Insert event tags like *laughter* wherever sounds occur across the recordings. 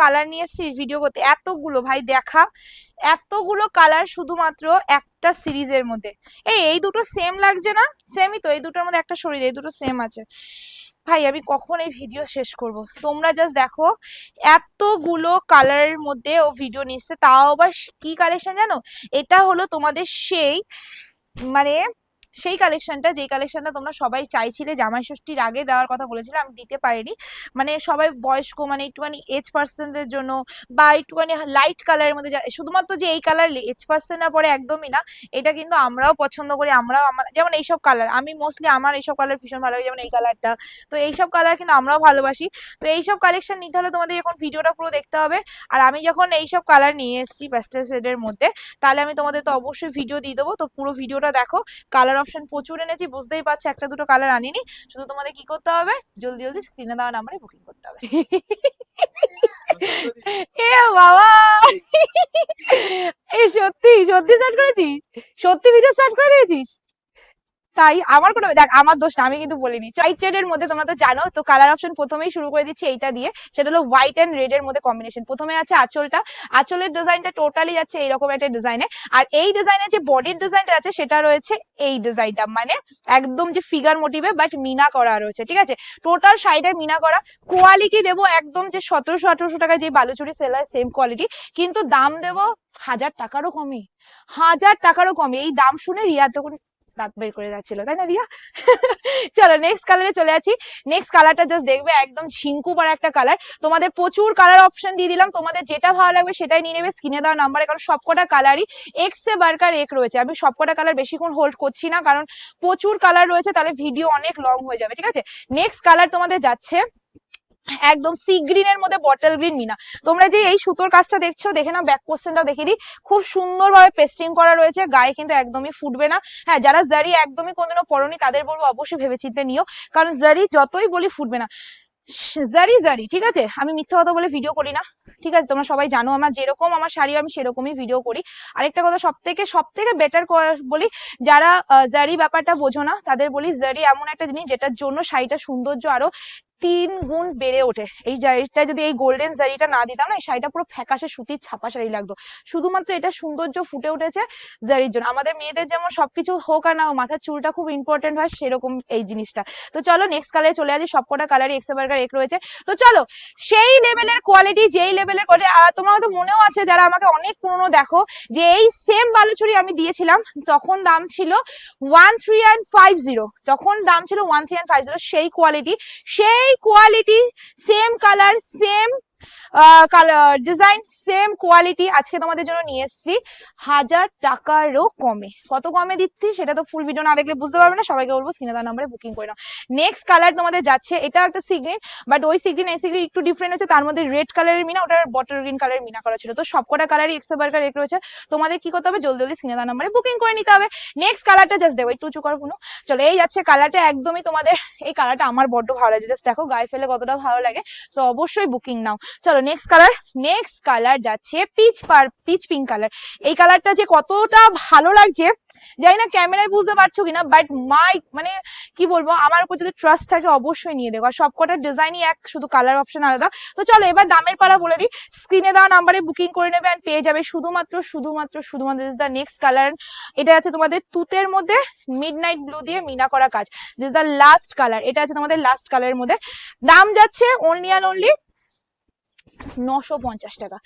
Colour নিয়ে এসেছিস video করতে? এতগুলো ভাই দেখা। এতগুলো কালার শুধুমাত্র একটা সিরিজের মধ্যে। এই এই দুটো সেম লাগছে না? সেমই তো, এই দুটোর মধ্যে একটা শরীর, এই দুটো সেম আছে। ভাই, আমি কখন এই ভিডিও শেষ করব? তোমরা জাস্ট দেখো, এতগুলো কালারের মধ্যে ও ভিডিও নিচ্ছে তাও আবার কি কালেকশন জানো? এটা হলো তোমাদের সেই মানে সেই কালেকশনটা যেই কালেকশনটা তোমরা সবাই চাইছিলে জামাই ষষ্ঠীর আগে দেওয়ার কথা বলেছিলে, আমি দিতে পারিনি। মানে সবাই বয়স্ক মানে একটুখানি এজ পার্সনদের জন্য বা একটুখানি লাইট কালারের মধ্যে, শুধুমাত্র যে এই কালার এজ পার্সেন্ট না পরে একদমই না, এটা কিন্তু আমরাও পছন্দ করি, আমরাও আমাদের যেমন এইসব কালার আমি মোস্টলি আমার এইসব কালার ভীষণ ভালো লাগে, যেমন এই কালারটা তো এইসব কালার কিন্তু আমরাও ভালোবাসি। তো এইসব কালেকশন নিতে হলে তোমাদের এখন ভিডিওটা পুরো দেখতে হবে। আর আমি যখন এইসব কালার নিয়ে এসেছি প্যাস্টেল শেডের মধ্যে, তাহলে আমি তোমাদের তো অবশ্যই ভিডিও দিয়ে দেবো। তো পুরো ভিডিওটা দেখো কালার অপশন প্রচুর এনেছি বুঝতেই পারছ একটা দুটো কালার আনিনি। শুধু তোমাদের কি করতে হবে? জলদি জলদি স্ক্রিনে দেওয়া নাম্বারে বুকিং করতে হবে। *laughs* এ বাবা! এই সত্যি সত্যি স্টার্ট করেছিস? সত্যি ভিডিও স্টার্ট করে দিয়েছিস? তাই আমার কোনো দেখ, আমার দোষ না, আমি কিন্তু বলিনি। চাইট রেড এর মধ্যে তোমরা তো জানো, তো কালার অপশন প্রথমেই শুরু করে দিচ্ছি এইটা দিয়ে। সেটা হলো হোয়াইট এন্ড রেড এর মধ্যে কম্বিনেশন প্রথমে আছে আঁচলটা। আঁচলের ডিজাইনটা টোটালি যাচ্ছে এইরকম একটা ডিজাইনে আর এই ডিজাইনের যে বডির ডিজাইনটা আছে, সেটা রয়েছে এই ডিজাইনটা মানে একদম যে ফিগার মোটিভে বাট মিনা করা রয়েছে, ঠিক আছে? টোটাল সাইডে মিনা করা। কোয়ালিটি দেবো একদম যে সতেরোশো, আঠারোশো টাকা যে বালুচুরি সেল হয় সেম কোয়ালিটি কিন্তু দাম দেবো হাজার টাকারও কমে। হাজার টাকারও কমে। এই দাম শুনে রিয়া তখন দাঁত বের করে যাচ্ছিল, তাই না রিয়া? *laughs* চলো নেক্সট কালারে চলে আছি নেক্সট কালারটা জাস্ট দেখবে একদম ঝিঙ্কু পড়া একটা কালার তোমাদের প্রচুর কালার অপশন দিয়ে দিলাম, তোমাদের যেটা ভালো লাগবে সেটাই নিয়ে নেবে স্ক্রিনে দেওয়া নাম্বারে কারণ সবকটা কালারই এক্স বার্কার এক রয়েছে। আমি সবকটা কালার বেশিক্ষণ হোল্ড করছি না, কারণ প্রচুর কালার রয়েছে, তাহলে ভিডিও অনেক লং হয়ে যাবে, ঠিক আছে? নেক্সট কালার তোমাদের যাচ্ছে একদম সি গ্রিনের মধ্যে বটল গ্রিন মিনা। তোমরা যে এই সুতোর কাজটা দেখছ, দেখে না ব্যাক পোর্শনটাও দেখে দিই। খুব সুন্দরভাবে পেস্টিং করা রয়েছে, গায়ে কিন্তু একদমই ফুটবে না। হ্যাঁ যারা জারি একদমই কোনোদিনও পরনি, তাদের বলব অবশ্যই ভেবেচিন্তে নিও, কারণ জারি যতই বলি ফুটবে না। জারি জারি ঠিক আছে? আমি মিথ্যা কথা বলে ভিডিও করি না, ঠিক আছে? তোমরা সবাই জানো, আমার যেরকম আমার শাড়ি আমি সেরকমই ভিডিও করি। আরেকটা কথা সব থেকে সব থেকে বেটার বলি, যারা জারি ব্যাপারটা বোঝো না, তাদের বলি জারি এমন একটা জিনিস যেটার জন্য শাড়িটা সৌন্দর্য আরও তিন গুণ বেড়ে ওঠে। এই জারিটা যদি এই গোল্ডেন জারিটা না দিতাম না, এই শাড়িটা পুরো ফ্যাকাশে, সুতির ছাপা শাড়ি লাগতো। শুধুমাত্র এটা সৌন্দর্য ফুটে উঠেছে জারির জন্য। আমাদের মেয়েদের যেমন সবকিছু হোক আর না মাথার চুলটা খুব ইম্পর্টেন্ট হয় সেরকম এই জিনিসটা। তো চলো নেক্সট কালারে চলে আসি। সবকটা কালারই এক্সে বার্গার এক রয়েছে। তো চলো, সেই লেভেলের কোয়ালিটি যেই লেভেলের কোয়ালিটি তোমার হয়তো মনেও আছে যারা আমাকে অনেক পুরনো দেখো, যে এই সেম বালুচুরি আমি দিয়েছিলাম, তখন দাম ছিল one three and five zero তখন দাম ছিল one three and five zero সেই কোয়ালিটি সেই quality same colour same colour design same quality আজকে তোমাদের জন্য নিয়ে এসেছি। হাজার টাকারও কমে। কত কমে দিচ্ছি সেটা তো ফুল ভিডিও না দেখলে বুঝতে পারবে না, সবাইকে বলব স্ক্রিনে তার নাম্বারে বুকিং করে নাও। নেক্সট কালার তোমাদের যাচ্ছে এটা একটা সিগ্রিন বাট ওই সিগ্রিন এই সিগ্রিন একটু ডিফারেন্ট হচ্ছে, তার মধ্যে রেড কালারের মিনা, ওটার বটল গ্রিন কালারের মিনা করা ছিল। তো সবকটা কালারই এক্সে বার্গার এক রয়েছে। তোমাদের কি করতে হবে? জলদি জলদি স্ক্রিনে তার নাম্বারে বুকিং করে নিতে হবে। নেক্সট কালারটা জাস্ট দেবো, একটু উঁচু করো পুনু চলো, এই যাচ্ছে কালারটা একদমই তোমাদের, এই কালারটা আমার বড্ড ভালো লাগে। জাস্ট দেখো, গায়ে ফেলে কতটা ভালো লাগে। তো অবশ্যই বুকিং নাও। চলো নেক্সট কালার নেক্সট কালার যাচ্ছে পিচ পার পিচ পিঙ্ক কালার এই কালারটা যে কতটা ভালো লাগছে, জানি না ক্যামেরায় বুঝতে পারছ কিনা বাট মাই মানে কি বলব, আমার উপর যদি ট্রাস্ট থাকে অবশ্যই নিয়ে দেবো আর সবকটা ডিজাইনই এক, শুধু কালার অপশন আলাদা। তো চলো এবার দামের পালা বলে দিই। স্ক্রিনে দেওয়া নাম্বারে বুকিং করে নেবে and পেয়ে যাবে শুধুমাত্র শুধুমাত্র শুধুমাত্র দ্য নেক্সট কালার এটা আছে তোমাদের তুতের মধ্যে মিড নাইট ব্লু দিয়ে মিনা করা কাজ। দিস দ্য লাস্ট কালার এটা আছে তোমাদের লাস্ট কালারের মধ্যে। দাম যাচ্ছে অনলি অ্যান্ড অনলি নশো পঞ্চাশ টাকা।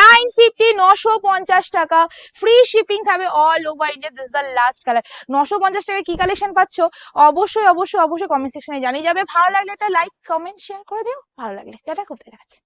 নাইন ফিফটি নশো পঞ্চাশ টাকা। ফ্রি শিপিং থাকবে all over India this the last colour নশো পঞ্চাশ টাকায় কি কালেকশন পাচ্ছ? অবশ্যই অবশ্যই অবশ্যই কমেন্ট সেকশনে জানিয়ে যাবে। ভালো লাগলে একটা লাইক কমেন্ট শেয়ার করে দিও। ভালো লাগলে টাটা, খুব দেখাচ্ছে